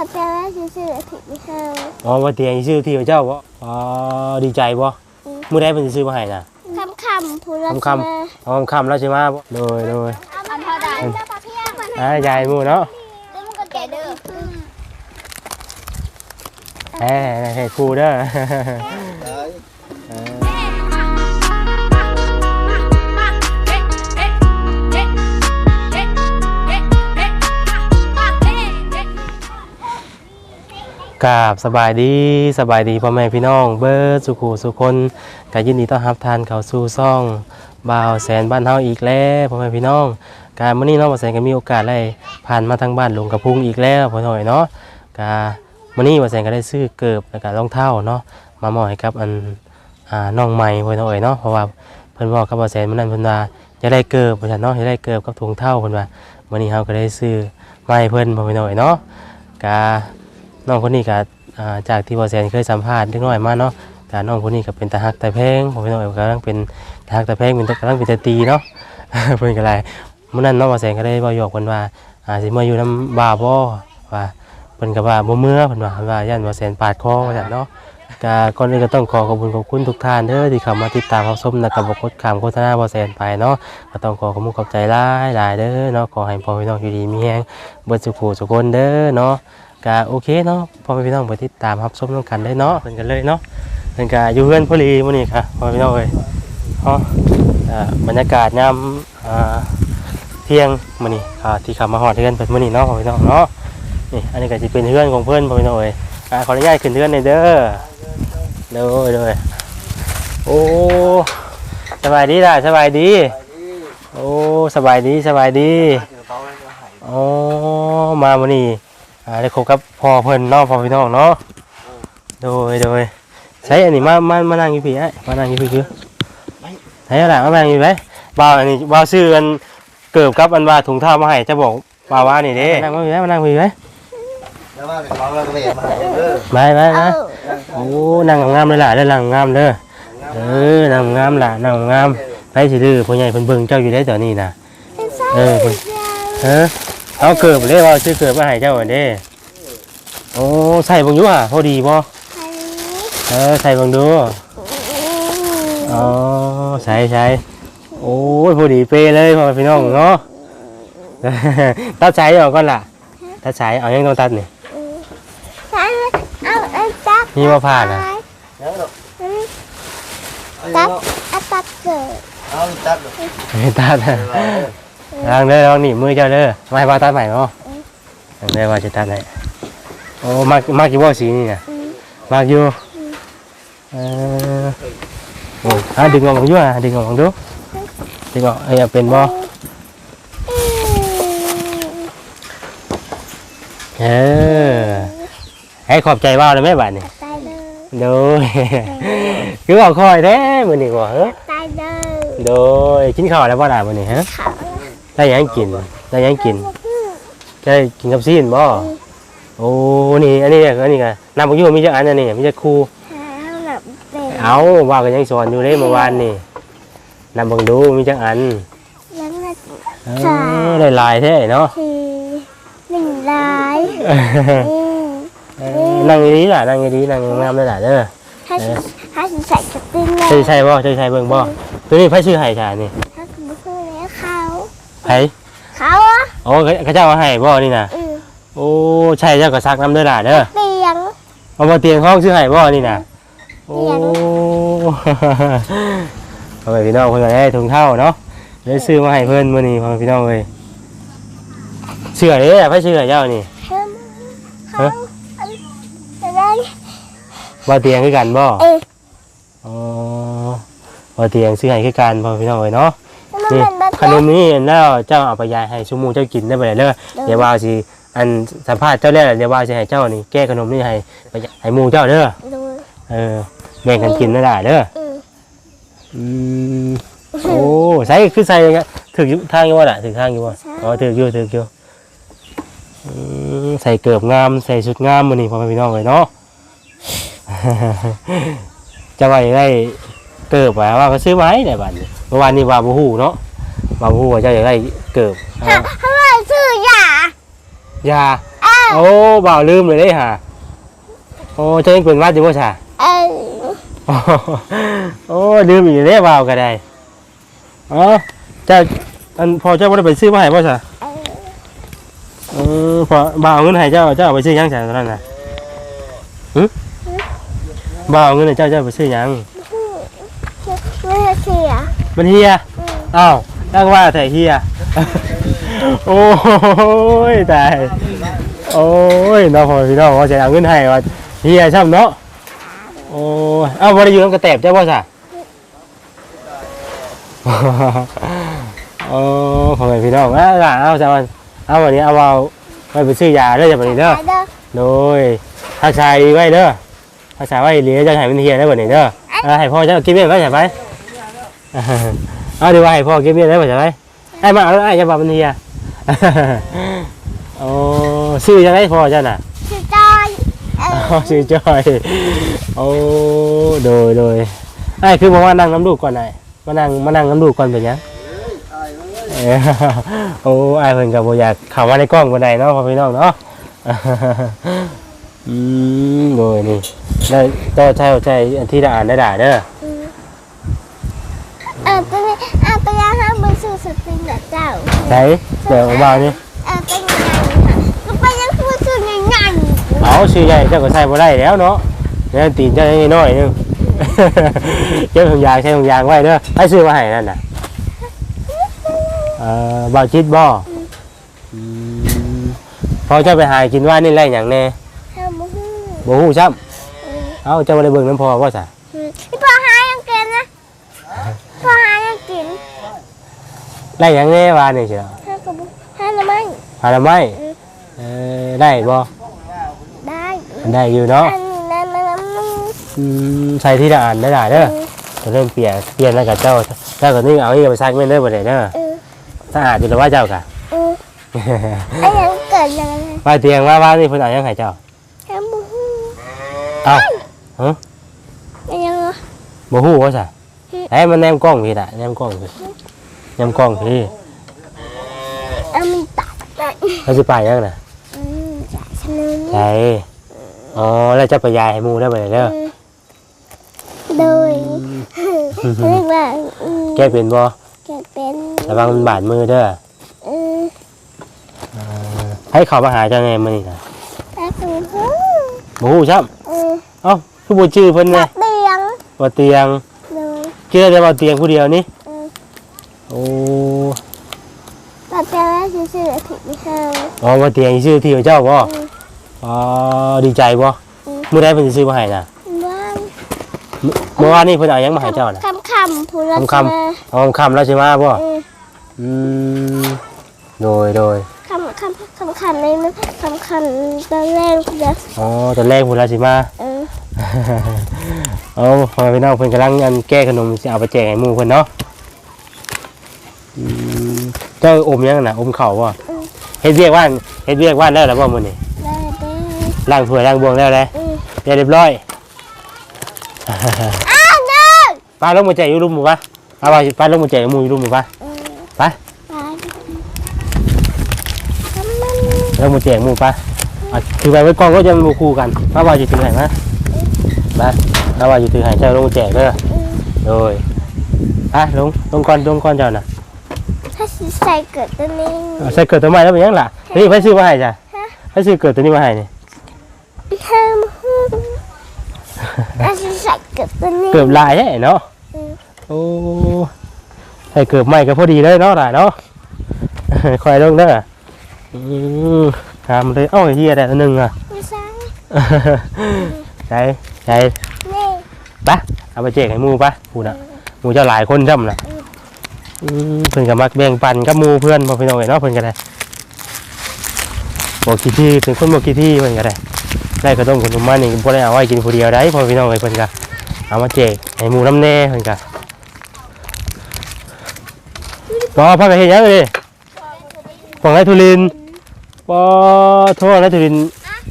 ก็จะว่าซื่อๆผิดไม่เข้าอ๋อว่าเตียงชื่อที่พระเจ้าบ่อ๋อดีใจบ่มื้อใดเพิ่นสิซื้อมาให้น่ะคำคำพูดแล้วคำเอาคำๆแล้วสิมาบ่โดยโดยอันพอได้เจ้าปลาเพียงมันอ่ายายหมู่เนาะเดี๋ยวมันก็แกะเด้อแหมให้ครูเด้อ กราบสบายดีสบายดีพ่อแม่พี่น้อง เบิร์ดสุขูสุคนกายินดีต้อนรับทานเขาสู่ซ่องบ่าวแสนบ้านเฮาอีกแล้วพ่อแม่พี่น้อง การมื้อนี้เนาะบ่าวแสนก็มีโอกาสได้ผ่านมาทางบ้านหลวงกระพุงอีกแล้วพ่อหน่อยเนาะกามื้อนี้บ่าวแสนก็ได้ซื้อเกิบแล้วก็รองเท้าเนาะมามอบให้กับอันอ่าน้องใหม่พ่อหน่อยเนาะเพราะว่าเพิ่นบอกกับบ่าวแสนมื้อนั้นเพิ่นว่าจะได้เกิบว่าซั่นเนาะจะได้เกิบกับถุงเท้าเพิ่นว่ามื้อนี้เฮาก็ได้ซื้อมาให้เพิ่นพ่อหน่อยเนาะกา น้องคนนี้ก็อ่าจากที่บอแซนเคยสัมภาษณ์เล็กน้อยมาเนาะแต่น้องคนนี้ก็เป็นตาฮักตาแพงผมพี่น้องกำลังเป็นตาฮักตาแพงเป็นตากำลังเป็นตาตีเนาะ เพิ่นก็เลยเมื่อนั้นน้องบอแซนก็ได้บอกหยอกเพิ่นว่าอาสิมาอยู่น้ำบาบ่ว่าเพิ่นก็ว่าบ่เมื่อเพิ่นว่าว่าย่านบอแซนปาดคอว่าซั่นเนาะ ก็ก่อนอื่นก็ต้องขอขอบคุณขอบคุณทุกท่านเด้อที่เข้ามาติดตามรับชมและกับบกดขามโฆษณาบอแซนไปเนาะก็ต้องขอขอบคุณขอบใจหลายหลายๆเด้อเนาะขอให้พ่อพี่น้องอยู่ดีมีแรงเบิดสุขสุขคนเด้อเนาะ ก็โอเคเนาะพ่อพี่น้องไปติดตามรับชมน้องกันได้เนาะเป็นกันเลยเนาะเป็นกาอยู่เพื่อนพอดีมื้อนี้ค่ะพ่อพี่น้องเอ้ยเนาะอ่าบรรยากาศยามอ่าเที่ยงมื้อนี้อ่ที่ขับมาฮอดเฮือนเพิ่นมื้อนี้เนาะพ่อพี่น้องเนาะนี่อันนี้ก็สิเป็นเฮือนของเพิ่อนพ่อพี่น้องเอ้ยอ่าขออนุญาตขึ้นเฮือนหน่อยเด้อเด้อเด้อโอ้สบายดีล่ะสบายดี โอ้สบายดีสบายดีโอ้มามื้อนี้ อ่าได้คบกับพ่อเพิ่นเนาะพ่อพี่น้องเนาะโดยโดยใช้อันนี้มามามานั่งอยู่พี่ไอ้มานั่งอยู่พี่คือใช้อะไรมานั่งอยู่ไหมบ่าวอันนี้บ่าวซื้ออันเกิบกับอันว่าถุงเท้ามาให้จะบอกบ่าวว่านี่เด้นั่งมาพี่ไหมมานั่งพี่ไหมแล้วว่าเป็นเขาแล้วก็ไม่เห็นมาหายเด้อไปไปไปเออโอ้นั่งงามๆเลยล่ะเด้อนั่งงามเด้อเออนั่งงามล่ะนั่งงามไปสิดื้อพ่อใหญ่เพิ่นเบิ่งเจ้าอยู่ได้ตอนนี้น่ะเป็นไส้เออเพิ่นเออเอาเกิบเลยว่าซื้อเกิบมาให้เจ้าอันเด้ โอ้ใส่เบิ่งอยู่อะพอดีบ่ไข่เออใส่เบังดูอ๋อใช่ใช่โอ้ยพอดีเป้เลยพ่อพี่น้องเนาะตัดสายออกก่อนล่ะตัดสายเอายังต้องตัดนี่ใช่เอาเอาจับมีมาผ่านอะแล้วเนาะตัดเอาตัดเกิดเอาตัดเนาะไม่ตัดอะลองเด้อลองนี่มือเจ้าเด้อไม่ให้ว่าตัดใหม่เนาะลองเด้อว่าจะตัดไหน โอ้มากมากกี่ว่าสีนี่นะมากอยู่เออโอ้ยอะดึงออกของอยู่อะดึงออกของดูดึงออกเอ้ยเอาเป็นบ่เออให้ขอบใจว่าวเลยไหมบ้านนี่ตายเลยโดยคือเอาคอยแท้มื้อนี้บ่เฮ้อตายเลยโดยกินข้าวแล้วบ่ล่ะมื้อนี้ฮะเขาได้หยังกินได้หยังกินได้กินกับซีนบ่ โอ้นี่อันนี้อันนี้ก็นำบ่อยู่มีจักอันอันนี้มีจักคู่หาแบบเป็นเอาว่าก็ยังสอนอยู่เลยเมื่อวานนี่นำเบิ่งดูมีจักอันยังไงเออได้หลายแท้เนาะทีหนึ่งร้อยอืมเออนั่งดีๆล่ะนั่งดีๆนั่งงามๆเลยล่ะเด้อถ้าสิถ้าสิใส่กระติ้งเลยใช่ใช่บ่ใช่ใช่เบิ่งบ่ตัวนี้ไผชื่อให้ชานี่ถ้าสมมติว่าแล้วเขาไผเขาอะโอ้เขาเขาเจ้าเอาให้บ่นี่นะอืมโอ้ใช่เจ้าก็ซักน้ำเด้อล่ะเด้อเตียงเอามาเตียงห้องซื้อให้บ่นี่นะโอ้เตียงพ่อแม่พี่น้องเพิ่นก็ได้ถุงเท้าเนาะได้ซื้อมาให้เพิ่นมื้อนี้พ่อแม่พี่น้องเอ้ยเสื้อเด้อไผซื้อให้เจ้านี่เพิ่มเขาจะได้บ่เตียงคือกันบ่เอออ๋อบ่เตียงซื้อให้คือกันพ่อแม่พี่น้องเอ้ยเนาะมันนี่เป็นแบบขนมนี้แล้วเจ้าเอาไปยายให้ชุมูเจ้ากินได้บ่ได้เด้อเดี๋ยวว่าสิ อันสัมภาษณ์เจ้าแล้วเดี๋ยวว่าสิให้เจ้านี่แก้ขนมนี้ให้ไปให้หมู่เจ้าเด้อดูเออแบ่งกันกินได้ล่ะเด้ออืมอืมโอ้ใส่คือใส่ยังไงถืออยู่ทางอยู่ว่าล่ะถือทางอยู่ว่าอ๋อถืออยู่ถืออยู่อืมใส่เกือบงามใส่ชุดงามมื้อนี้พ่อแม่พี่น้องเลยเนาะจะว่าอย่างไรเกิบว่าว่าก็ซื้อมาให้ได้บัดนี้เมื่อวานนี้ว่าบ่ฮู้เนาะว่าบ่ฮู้ว่าเจ้าอยากได้เกิบถ้าถ้าว่าชื่อยา ยาเออโอ้บ่าวลืมเลยเด้ฮะโอ้เจ้ายังเป็นวัดอยู่บ่ซะเออโอ้ลืมอีกเด้บ่าวก็ได้อ๋อเจ้าอันพอเจ้าบ่ได้ไปซื้อมาให้บ่ซะเออเออพอบ่าวเอาเงินให้เจ้าเจ้าเอาไปซื้อหยังซะตอนนั้นน่ะหึบ่าวเอาเงินให้เจ้าเจ้าไปซื้อหยังไม่เสียมันเฮียอ้าวตั้งว่าแต่เฮีย โอ้ยตายโอ้ยน้องพ่อพี่น้องว่าจะเอาเงินให้ว่าเฮียช่ำเนาะโอ้ยเอ้าวันนี้อยู่น้ำกระแตบเจ้าพ่อสะโอ้พ่อแม่พี่น้องอะเอาจะวันเอาวันนี้เอาเอาไปไปซื้อยาเด้อจะวันนี้เด้อโดยทักษายไว้เด้อทักษายไว้เหลียจะให้มันเฮียได้วันนี้เด้อเอาให้พ่อจ้ากินเบี้ยไว้ใช่ไหมเอาดีว่าให้พ่อกินเบี้ยได้บ่ใช่ไหมให้มาเอาไอ้จะบอกมันเฮีย โอ้ซื้อยังไงพ่อเจ้าน่ะชื่อจอยเอออ๋อชื่อจอย โอ้โดยโดยไอ้คือบอกว่านั่งน้ำลูกก่อนไอ้มานั่งมานั่งน้ำลูกก่อนเป็นหยังเอ้ยโอ้ไอ้เพิ่นกับโบอยากเข้ามาในกล้องบันไดเนาะพ่อพี่น้องเนาะอืมโดยนี่แล้วก็ใช่ใช่อันที่ได้อ่านได้ด่าเด้อเออตัวนี้เออตัวนี้ห้ามไปสู่สติงแบบเจ้า ใช่ เดี๋ยวมานี่เออเป็นยังไงก็ไปยังพูดถึงยังไงเอาชื่อใหญ่เจ้าก็ใส่บ่ได้แล้วเนาะแล้วตีนเจ้ายังน้อยๆนึงเจ้าถุงยางใช้ถุงยางไว้เด้อให้ซื้อมาให้นั่นน่ะเอ่อบ่าวชิดบ่อืมพอเจ้าไปหากินว่านี่ไรอย่างแน่ห้ามพูดบ่ฮู้ซ้ำเออเอ้าเจ้าบ่ได้เบิ่งน้ำพอบ่ซะพี่พอหายังกินนะพอหายังกินไรอย่างแน่ว่านี่เชียวห้ากระบุห้าละ ไม่หาละไม้เออได้บ่ได้ได้อยู่เนาะอันนั้นนั้นนั้นอืมใส่ที่ด่านได้ด่าเด้อจะเริ่มเปลี่ยนเปลี่ยนแล้วกับเจ้าเจ้าก็นี่เอานี่ไปซักแม่นเด้อบ่ได้เด้อเออสะอาดอยู่แล้วว่าเจ้ากะเออไอ้ยังเกิดยังไงว่าเตียงว่าว่านี่เพิ่นเอาหยังให้เจ้าห้ามพูดเอ้าไอ้ยังอะบ่ฮู้ว่าซะให้มันแนมกล้องพี่น่ะแนมกล้องพี่แนมกล้องพี่เอามันตัด ได้เขาสิไปยังน่ะอืมจ่ายฉันเลยใช่อ๋อแล้วจะไปยายให้หมูได้ไปเลยเด้อโดยเรียกว่าอืมแกเป็นบ่แกเป็นระวังมันบาดมือเด้อเออให้เขามาหาเจ้าไงมื้อนี้น่ะแป๊บนึงฮึบ่ฮู้ซ้ำเออเอ้าคือบ่ชื่อเพิ่นตัแน่ดเตียงบ่เตียงเลยเชื่อแต่บ่เตียงผู้เดียวนี่เออโอ้ ตัดเตียงแล้ว ซื่อๆผิดไม่ห้ามอ๋อบ่เตียงชื่อที่ของเจ้าบ่อืมอ๋อดีใจบ่อืมมื้อใดเพิ่นสิซื้อมาให้น่ะว่างเมื่อวานนี้เพิ่นเอาหยังมาให้เจ้าน่ะคำคำพูดแล้วคำใช่ไหมเอาคำแล้วสิมาบ่เอออืมโดยโดยคำคำคำคำในมันคำคำตอนแรกเดี๋ยวอ๋อตอนแรกพุ่นแล้วสิมา เออเอาพอพี่น้องเพิ่นกำลังอันแก้ขนมสิเอาไปแจกให้หมู่เพิ่นเนาะอืม เจ้าอมยังน่ะอมข้าวบ่เฮ็ดเวียกว่านเฮ็ดเวียกว่านได้แล้วบ่มื้อนี้ได้ได้ล้างถ้วยล้างบวงแล้วแหละเออเรียบเรียบร้อยอ้าวเด้อป้าลงมาแจกอยู่รุมหมู่ปะเอาว่าป้าลงมาแจกหมู่อยู่รุมหมู่ปะเออไปไปทำมันลงมาแจกหมู่ปะอะถือไปไว้ก่อนก็จะมาคู่กันป้าว่าจะถือให้มาไปป้าว่าจะถือให้เจ้าลงมาแจกเด้อเออโดยอะลงลงก่อนลงก่อนเจ้าน่ะ ถ้าสิใส่เกิดตัวนี้เอาใส่เกิดตัวใหม่แล้วเป็นยังล่ะนี่ไปซื้อมาให้จ้ะฮะไปซื้อเกิดตัวนี้มาให้นี่ห้ามพูดถ้าสิใส่เกิดตัวนี้เกือบลายแท้เนาะเออโอ้ใส่เกือบใหม่ก็พอดีเลยเนาะหลายเนาะคอยลงเด้ออืมทำเลยเอ้าไอ้เฮียได้ตัวหนึงอะไม่ใช่ใช่ใช่นี่ปะเอาไปแจกให้หมูปะพูดอะหมูเจ้าหลายคนจำนะอืม เพิ่นก็มักแบ่งปันกับหมูเพื่อนพอพี่น้องเอ้ยเนาะเพิ่นก็ได้บอกกี่ที่เป็นคนบอกกี่ที่เพิ่นก็ได้ได้กระต้มขนมมานี่บ่ได้เอาไว้กินผู้เดียวได้พอพี่น้องเอ้ยเพิ่นก็เอามาแจกให้หมูน้ำแน่เพิ่นก็ปอพักกันเฮ็ดหยังเลยของไรทุลินปอโทษไรทุลิน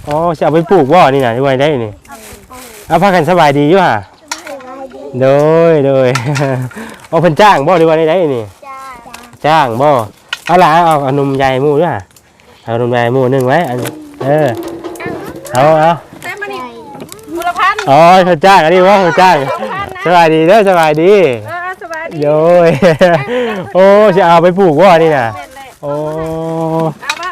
อ๋อจะเอาไปปลูกบ่านี่น่ะไว้ได้นี่เอาพักกันสบายดีอยู่ห่ะโดยโดย เอาเพิ่นจ้างบ่หรือว่าได้ๆนี่ จ้าจ้างบ่เอาล่ะเอาเอานมยายหมูด้วยอะเอานมยายหมูนึ่งไว้อันเออเอาเอาแต่มานี่บุรพันธ์อ๋อเขาจ้างอันนี้ว่าเขาจ้างสบายดีเด้อสบายดีเออสบายดีโย้ยโอ้จะเอาไปปลูกว่านี่น่ะเล่นเลยโอ้เอาปะ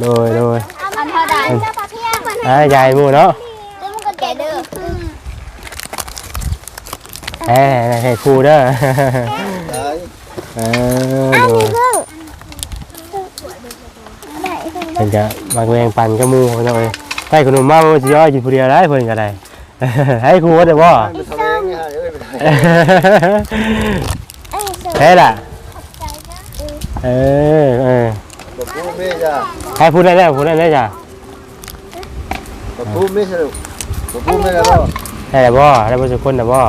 โดยโดยอันเท่าใดเจ้าปลาเพียงมันอ่ายายหมูเนาะ เดี๋ยวมันก็แก่เด้อ แหมให้ครูเด้อเอ้ยเอดยเพิ่งได้เพิ่งเพิ่นจะมาแวงปันกับหมู่เพิ่นเอาไปให้ขนมมาบ่สิย่อยกินผู้เดียวได้เพิ่นก็ได้ ให้ครูว่าได้บ่ไปทำเองเนี่เอ้ยไอ้สือให้ล่ะใจนเออเออบอกพูดไม่จ้ะให้พูดได้แล้วพูดได้แล้วจ้ะบอกพูดไม่สนุกบอกพูดไม่แล้วก็ได้แล้วบ่ได้บ่สักคนน่ะบ่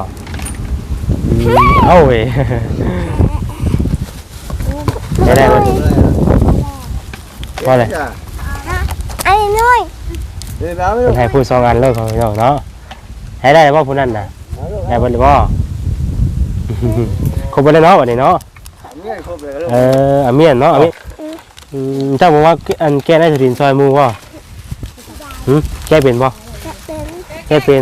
เอ้าเว้ยได้ได้บ่ว่าอะไรไอ้น้อยเดี๋ยวเอาไม่เพิ่รู้นให้พูดสองอันเลยของพี่น้องเนาะให้ได้แล้วบ่ผู้นั้นน่ะได้บ่ได้บ่ครบบ่ได้เนาะบัดนี้เนาะเนี่ยครบเลยเอออาเมียนเนาะอาเมียนอืมเจ้าบอกว่าอันแก้ได้สดินซอยหมูบ่หึแก้เป็นบ่จะเป็นแก้เป็น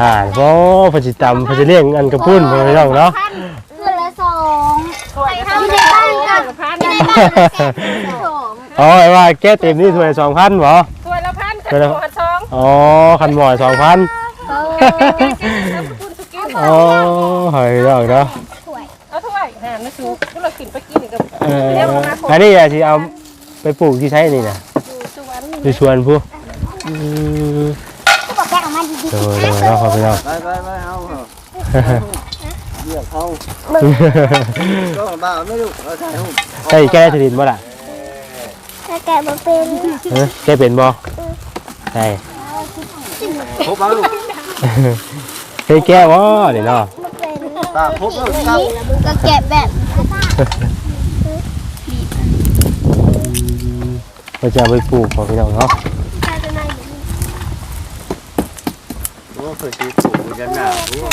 อ่าเพราะเพนสิตำเพนสิเลี้ยงอันกระปุ้นพ่อพี่น้องเนาะเพื่อนละสองถวยทำในบ้านกับละพันในบ้านละสองอ๋อไอ้ว่าแก้เต็มนี่ถ้วย2,000บ่ถวยละพันกับถวยสองอ๋อคันหมอย2,000คุณสุกินอ๋อเฮ้ยดอกเนาะเอาถ้วยหาไม่สูพวกเรากินไปกินกับเอออันนี้อะสิเอาไปปลูกที่ใช้นี่น่ะสวนอยู่สวนผู้อืม บอกแค่ออกมา ดีโดยโดยเนาะพ่อพี่น้อง ไปไปไปเอาเรียกเขาก็บ้าไม่รู้เอาใส่หูใช่แก้ได้สดินบ่ล่ะถ้าแกมาเป็นเออแก้เป็นบ่ใช่ ครบแล้วลูกเคยแก้บ่นี่เนาะมาเป็นตาครบแล้วครับก็แกะแบบเราจะเอาไปปลูกของพี่น้องเนาะ โอ้ เคยตีถูกกันหนาโอ้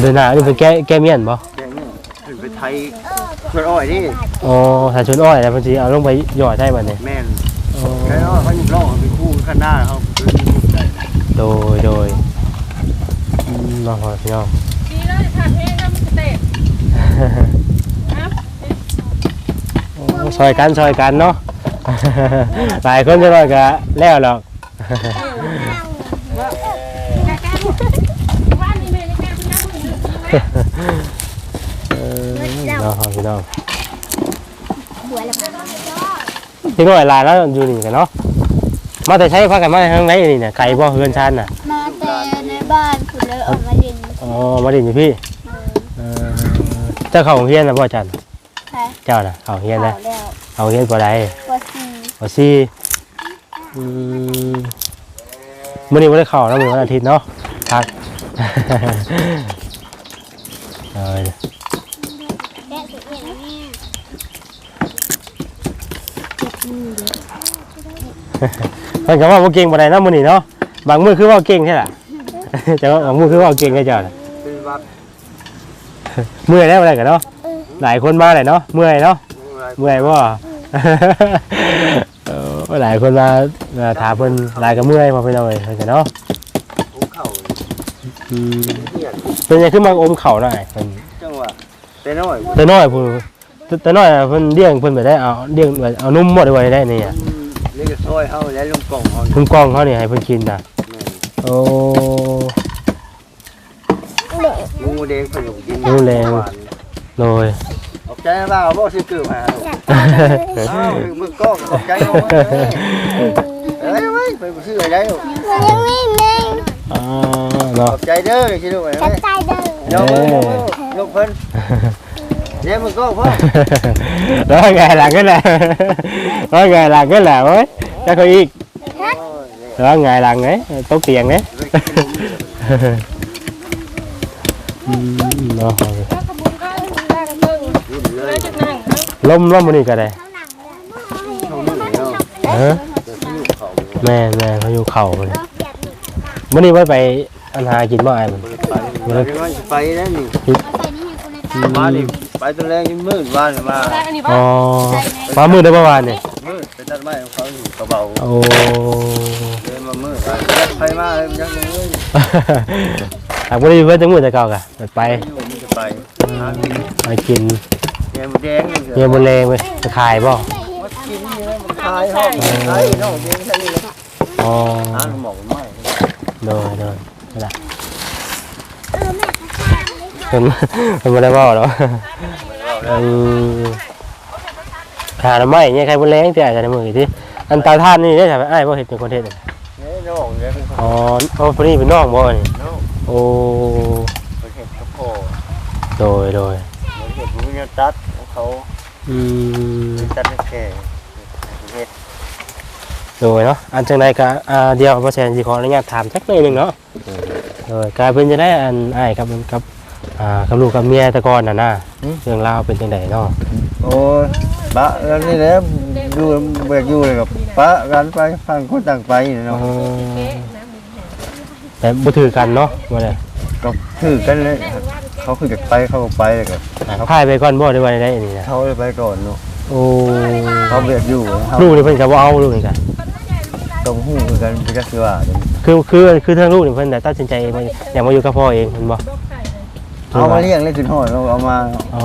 เดินหน้านี่เป็นแก้แก้เมียนบ่แกนี่ถึงไปไทยเพื่อนอ้อยนี่อ๋อถ้าชวนอ้อยแล้วเพิ่นสิเอาลงไปหยอดได้บัดนี้แม่นอ๋อแค่อ้อยเขาอยู่ร่องเป็นคู่ข้างหน้าเขาเป็นคู่ใจโดยโดยอืมเนาะพ่อพี่น้อง ดีเลยทำเองก็มันเตะโอ้ซอยกันซอยกันเนาะ หลายคนจะน้อยก็แล้วหรอกว่านี่แม่นี่แก้พี่น้ำมือ เออเนาะพ่อพี่น้องหัวละพันพี่น้อยหลายแล้วอยู่นี่กันเนาะมาแต่ใช้พากันมาทางไหนนี่เนี่ยไก่บ่เฮือนชานน่ะมาแต่ในบ้านคุณเลยออกมาเรียนอ๋อมาดินอยู่พี่เออเจ้าเข้าโรงเรียนนะพ่อจันใช่เจ้าน่ะเข้าโรงเรียนข่านะวแล้วเข้าโรงเรียนบ่ได้ว่าซีบ่ซี่อืมมื้อนี้บ่ได้เข้านะมื้อวันอาทิตย์เนาะครับ เออแกะสิเอ็นแม่เพิ่นก็ว่าบ่เก่งบ่ได้เนาะมื้อนี้เนาะบางมื้อคือว่าเก่งใช่ล่ะแต่ว่าบางมื้อคือว่าเก่งให้เจ้าน่ะเป็นวัดเมื่อยแล้วอะไรกันเนาะหลายคนมาเลยเนาะเมื่อยเนาะเมื่อยบ่เออหลายคนมาถามเพิ่นหลายก็เมื่อยพอไปหน่อยเพิ่นก็เนาะ เหียนเป็นยังขึ้นมาอมเข่าหน่อยเพิ่นจังหวะเป็นน้อยแต่น้อยผู้แต่น้อยอะเพิ่นเลี้ยงเพิ่นไปได้เอาเลี้ยงไว้เอานุ่มหมดไว้ได้นี่อะเล็กซอยเขาแล้วลงกล่องเขาคุณกล้องเขานี่ให้เพิ่นกินน่ะโอ้งูแดงขนมกินโดยออกใจบ้าบ่ซื้อเกือบมาอ้าวมึงก็ออกใจเอาเอ้ยเว้ยไปซื้ออะไรมันยังไม่แม่ อ่าอเนาะอกใจเด้อคิดดูไหมจะใจเดินเดี๋ยวลูกเพิ่นเดี๋ยวมึงก็พ่อแล้วไงหลังก็แหละแล้วไงหลังก็แหละเว้ยจะเขาอีกแล้วไงหลังไงตกเตียงไงอืมเนาะถ้ากระบุงก็ได้กันเบิ่งเลยจะนั่งล้มล้มมันนี่ก็ได้เขาหนึ่งเนาะเออจะซื้อเขาแม่แม่เขาอยู่เข่ามันมันนี่ไว้ไปอันหากินบ่ไอ้มันไปไปไปแล้วนี่มาดิไปตอนแรกยังมืดว่านี่มาได้อันนี้อ๋บ้าอฟ้ามืดได้ประมาณนี่มืดไปตตัดไม้ของเขาอยู่กระเบาโอ้เดินมามืดยัดไฟมาเลยมันยังยังเลยหากบ่ได้อยู่เพิ่นจังมื้อแต่เก่ากะไปอยู่มันจะไปหากินไปกินแกมแดงนี่เมียบ่แรงเว้ยไปขายบ่มันกินนี่นะมันคายห้องคายน้องเองแค่นี้เลยอ๋อหาหมอกไม่ โดยโดยนั่นล่ะเพิ่นเพิ่นบ่ได้เว้าหรอกเออหาหน่อไม้เนี่ยใครบ่แรงแต่อาจจะในมื้อที่อันเตาถ่านนี่ได้ใช่ไหมอ้ายบ่เฮ็ดเป็นคนเฮ็ดนี่เนี่ยน้องเนี่ยเป็นคนอ๋อเอาคนนี้เป็นน้องบ่นี่น้องโอ้เป็นเห็ดกระโปงโดยโดยเป็นเห็ดมุ้งตัดของเขาอืมตัดให้แก่เห็ด โดยเนาะอันจังใดก็อ่าเดี๋ยวบ่แซนสิขออนุญาตถามจักหน่อยหนึงเนาะโดยกลายเป็นจะได้อันอ้ายกับกับอ่ากับลูกกับเมียแต่ก่อนน่ะนะเรื่องราวเป็นจังไดเนาะโอ้ปะแล้วนี่แหละอยู่เบิกอยู่เลยกับปะกันไปฟังคนต่างไปเนาะอ๋อแต่บ่ถือกันเนาะว่าได้ก็คือกันเลยเขาคือจากไปเขาก็ไปเลยกับเขาพายไปก่อนบ่ได้ว่าได้อันนี้นะเขาเลยไปก่อนเนาะโอ้เขาเบียกอยู่เขาลูกนี่เพิ่นก็บ่เอาลูกนี่ก็ ต้องหูคือกันเป็นก็คือว่าคือคือคือทางลูกนี่เพิ่นน่ะตัดสินใจมาอยากมาอยู่กับพ่อเองเพิ่นบ่เอามาเลี้ยงเลยขึ้นหอดเราเอามาอ๋อ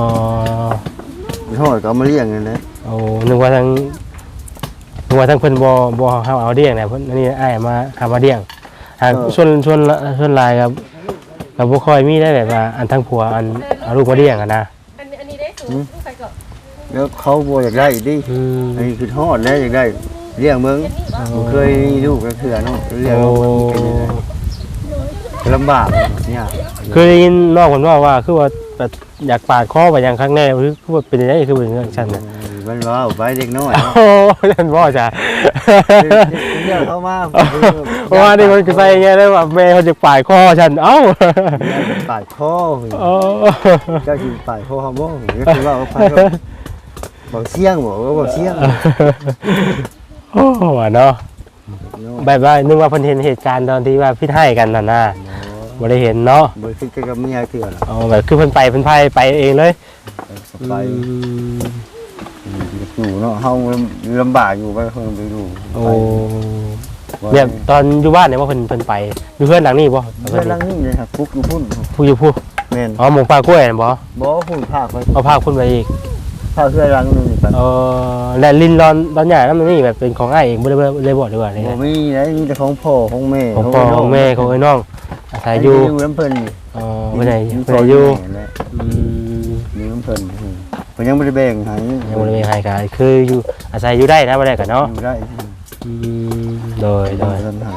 ขึ้นหอดก็เอามาเลี้ยงเลยนะโอ้นึกว่าทางนึกว่าทางเพิ่นบ่บ่เฮาเอาเลี้ยงน่ะเพิ่นอันนี้อ้ายมาหามาเลี้ยงหากส่วนส่วนส่วนหลายครับก็บ่ค่อยมีได้แบบว่าอันทางผัวอันเอาลูกมาเลี้ยงอะนะอันนี้อันนี้ได้สูงใครก็แล้วเขาบ่อยากได้อีกดิอืมอันนี้ขึ้นหอดแล้วอยากได้ เลี้ยงมึงบ่เคยมีลูกก็คือเนาะเลี้ยงโอ้ลูกมันเป็นยังไงลำบากเนี่ยเคยได้ยินนอกคนว่าว่าคือว่าแบบอยากปาดคอไปอย่างครั้งแน่คือคือว่าเป็นยังไงคือเป็นเรื่องฉันน่ะมันว่าเอาไปเด็กน้อยโอ้ฉันบ่จ้ะเรียกเขามาเพราะว่านี่มันก็ใส่ไงได้ว่าแม่เขาจะปาดคอฉันเอ้าปาดคอโอ้เจ้าคือปาดคอเขาบ่ก็คือว่าเอาไปบอกเสียงบอกว่าบอกเสียง โอ้ว่าเนาะแบบว่านึกว่าเพิ่นเห็นเหตุการณ์ตอนที่ว่าพี่ให้กันน่ะนะบ่ได้เห็นเนาะบ่คิดกับเมียเถื่อนเอาแบบคือเพิ่นไปเพิ่นพายไปเองเลยไปอืมอยู่เนาะเฮาลำบากอยู่ไปเพิ่นไปดูโอ้แบบตอนอยู่บ้านเนี่ยว่าเพิ่นเพิ่นไปอยู่เพื่อนหลังนี้บ่เพิ่นลังนี่เลยครับฟุกอยู่พุ่นผู้อยู่ผู้แม่นอ๋อหมองปลากล้วยน่ะบ่บ่พุ่นภาคไปเอาภาพคุณไปอีกภาคเพื่อลังนึง นี่ปันเออและลินรอนตอนใหญ่แล้วมันนี่แบบเป็นของอ้ายเองบ่ได้บ่ได้บอกดีกว่าเลยบ่มีนะมีแต่ของพ่อของแม่ของพ่อของแม่ของไอ้น้องอาศัยอยู่อยู่น้ำเพิ่นอ๋อบ่ได้บ่ได้อยู่อืมอยู่น้ำเพิ่นเพิ่นยังบ่ได้แบ่งให้ยังบ่ได้มีใครกันคืออยู่อาศัยอยู่ได้นะบ่ได้กันเนาะอยู่ได้อืมโดยโดยเพิ่นให้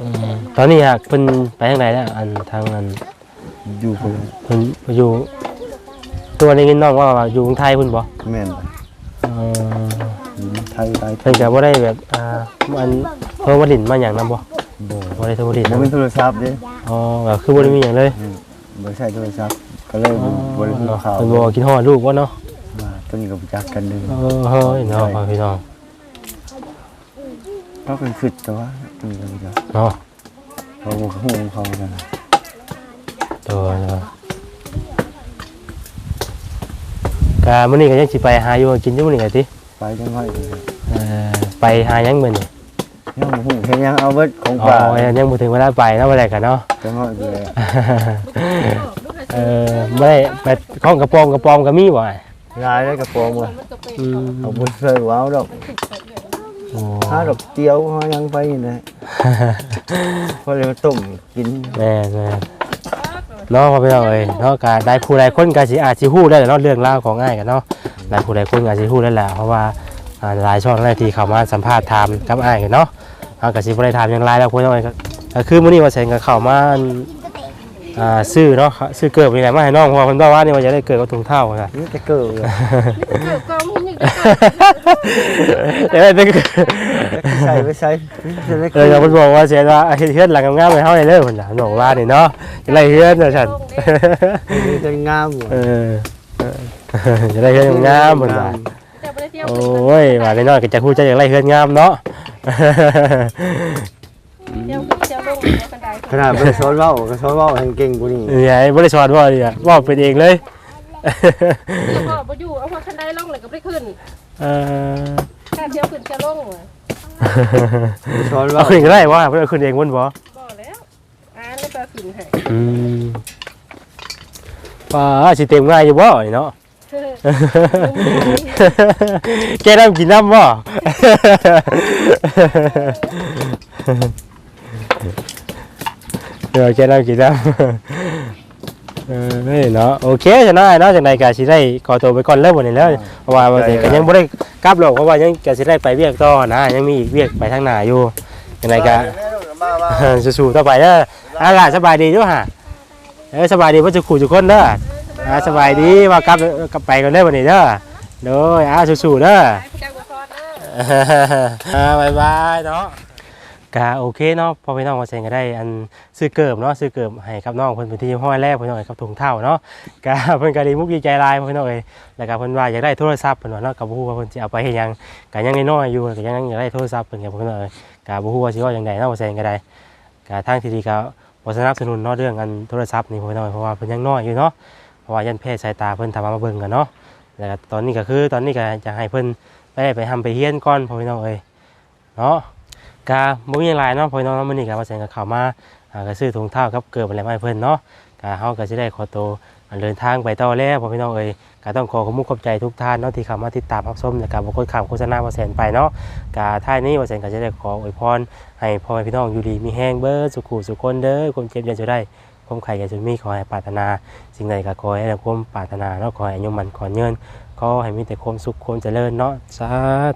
อืมตอนนี้ฮะเพิ่นไปทางไหนแล้วอันทางอันอยู่เพิ่นเพิ่นอยู่ ตัวนี้กินน้องว่าว่าอยู่กรุงไทยเพิ่นบ่แม่นเออไทยไทยเพิ่นก็บ่ได้แบบอ่ามันโทรมาดินมาหยังนํบ่บ่บ่ได้โทรมาดินบ่นำมีโทรศัพท์เด้อ๋อก็คือบ่ได้มีหยังเลยบ่ใช้โทรศัพท์ก็เลยบ่ได้ดูข่าวเป็นบ่กินฮอดลูกบ่เนาะว่าต้นก็รู้จักกันนึงเออเฮ้ยเนาะพี่น้องก็เป็นคิดแต่ว่าต้นก็รู้จักเนาะเขาบ่ฮู้ของเขากันตัวเนาะ กามื้อนี้ก็ยังสิไปหาอยู่กินอยู่มื้อนี้ก็ติไปจังไว้เลยเอ่อไปหาหยังมื้อนี้ยังบ่ฮู้เฮ็ดยังเอาเบิดของอ๋อป่ายังบ่ถึงเวลาไปเนาะบ่ได้กันเนาะ จังไว้เลยเออบ่ได้ไปของกระป๋องกระป๋อมก็มีบ่ลายแล้วกระโปรงว่ะมันก็เป็นอืมเอาบ่เคยว้าวดอกโอ้หาดอกเตียวหายังไปนี่นะพอเลยมาต้มกินแม่แม่ เนาะพ่อพี่น้องเอ้ยเนาะก็ได้ผู้ใดคนก็สิอาจสิฮู้ได้แหละเนาะเรื่องราวของง่ายกันเนาะหลายผู้ใดคนก็อาจสิฮู้ได้แหละเพราะว่าอ่าหลายช่องหลายที่เข้ามาสัมภาษณ์ถามกับอ้ายกันเนาะเฮาก็สิบ่ได้ถามอย่างไรแล้วพ่อพี่น้องเอ้ยก็ก็คือมื้อนี้ว่าแสงก็เข้ามาอ่าซื้อเนาะซื้อเกิบนี่แหละมาให้น้องเพราะว่าเพิ่นบอกว่านี่ว่าจะได้เกิดกับถุงเท้าว่าซั่นนี่จะเกิด เกี่ยวกับมันนี่ เดี๋ยวได้เกิดใส่ไปใส่จะได้เออเพิ่นบอกว่าเสียว่าเฮ็ดเฮือนหลังงามๆให้เฮาได้เด้อเพิ่นน่ะบอกว่านี่เนาะจะได้เฮือนว่าซั่นจะงามเออออจะได้เฮือนงามเหมือนกันแต่ไม่ได้เที่ยวโอ้ยว่าน้อยๆก็จะพูดจอย่างไรเฮือนงามเนาะขนเที่ยวลงเที่ยวกันได้ขนาดไปสอนว้าก็สอนว้าให้เก่งกว่านี้นี่ไงบ่ได้สอนว่าดิอะว่าเป็นเองเลย เดี๋ยวพ่อบ่อยู่เอาพอคันไดลงเลยก็ไปขึ้นเออค่าเที่ยวขึ้นจะลงว่ะช้อนเอาว่าขึ้นก็ได้ว่าเพื่อนขึ้นเองวนบ่บ่แล้วอ่านแล้วก็ขึ้นให้อืมว่าสิเต็มง่ายอยู่บ่นี่เนาะเฮ้ยแกน้ำกินน้ำบ่ เดี๋ยวแกน้ำกินน้ำ เออเฮ้ยเนาะโอเคจะน้อยเนาะจังไดก็สิได้ขอตัวไปก่อนเริ่มวันนี้แล้วเพราะว่าว่าแต่ก็ยังบ่ได้กลับหรอกเพราะว่ายังก็สิได้ไปเวียกต่อนะยังมีอีกเวียกไปทางหน้าอยู่จังไดก็มามาเออสู้ๆต่อไปเด้อเอาล่ะสบายดีอยู่ฮะเออสบายดีว่าจะขู่ทุกคนเด้ออ่าสบายดีว่ากลับกลับไปกันเด้อวันนี้เด้อโดยอ่าสู้ๆเด้อไปเจ้าบ่ซอดเด้ออ่าบายบายเนาะ กะโอเคเนาะพอพี่น้องมาเซ็นก็ได้อันซื้อเกิบเนาะซื้อเกิบให้กับน้องเพิ่นเป็นที่ห้อยแรกพี่น้องเอ้ยกับถุงเท่าเนาะกะเพิ่นก็ดีมุกดีใจลายพี่น้องเอ้ยแล้วก็เพิ่นว่าอยากได้โทรศัพท์เพิ่นว่าเนาะก็บ่ฮู้ว่าเพิ่นสิเอาไปเฮ็ดหยังก็ยังน้อยๆอยู่ก็ยังอยากได้โทรศัพท์เพิ่นก็พี่น้องเอ้ยก็บ่ฮู้ว่าสิว่าจังไดเนาะมาเซ็นก็ได้ก็ทางที่ดีก็บ่สนับสนุนเนาะเรื่องอันโทรศัพท์นี่พี่น้องเอ้ยเพราะว่าเพิ่นยังน้อยอยู่เนาะเพราะว่ายันแพทย์สายตาเพิ่นถามามาเบิ่งกันเนาะแล้วก็ตอนนี้ก็คือตอนนี้ก็จะให้เพิ่นไปได้ไปทำไปเฮียนก่อนพี่น้องเอ้ยเนาะ กาบ่มีหยังลายเนาะพ่อน้องมื้อนี้ก็ว่าแสงก็เข้ามาอ่าก็ซื้อถุงเท้ากับเกลืออะไรมาให้เพิ่นเนาะกาเฮาก็สิได้ขอตัวเดินทางไปต่อแล้วพ่อพี่น้องเอ้ยก็ต้องขอขอบคุณขอบใจทุกท่านเนาะที่เข้ามาติดตามรับชมและก็บ่กดข้ามโฆษณาว่าแสนไปเนาะกาท้ายนี้ว่าแสนก็จะได้ขออวยพรให้พ่อแม่พี่น้องอยู่ดีมีแห้งเบิดสุขุสุขคนเด้อความเจ็บอย่าจะได้ความไข่อย่าจะมีขอให้ปรารถนา สิ่งใดก็ขอให้ได้ความปรารถนาเนาะขอให้อายุมันขอเงิน ขอให้มีแต่ความสุขความเจริญเนาะสา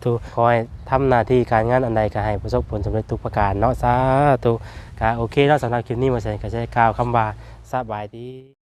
ธุขอให้ทำหน้าที่การงานอันใดก็ให้ประสบผลสำเร็จทุกประการเนาะสาธุก็โอเคเนาะสำหรับคลิปนี้มาแสดงก็จะได้กล่าวคำว่าสบายดี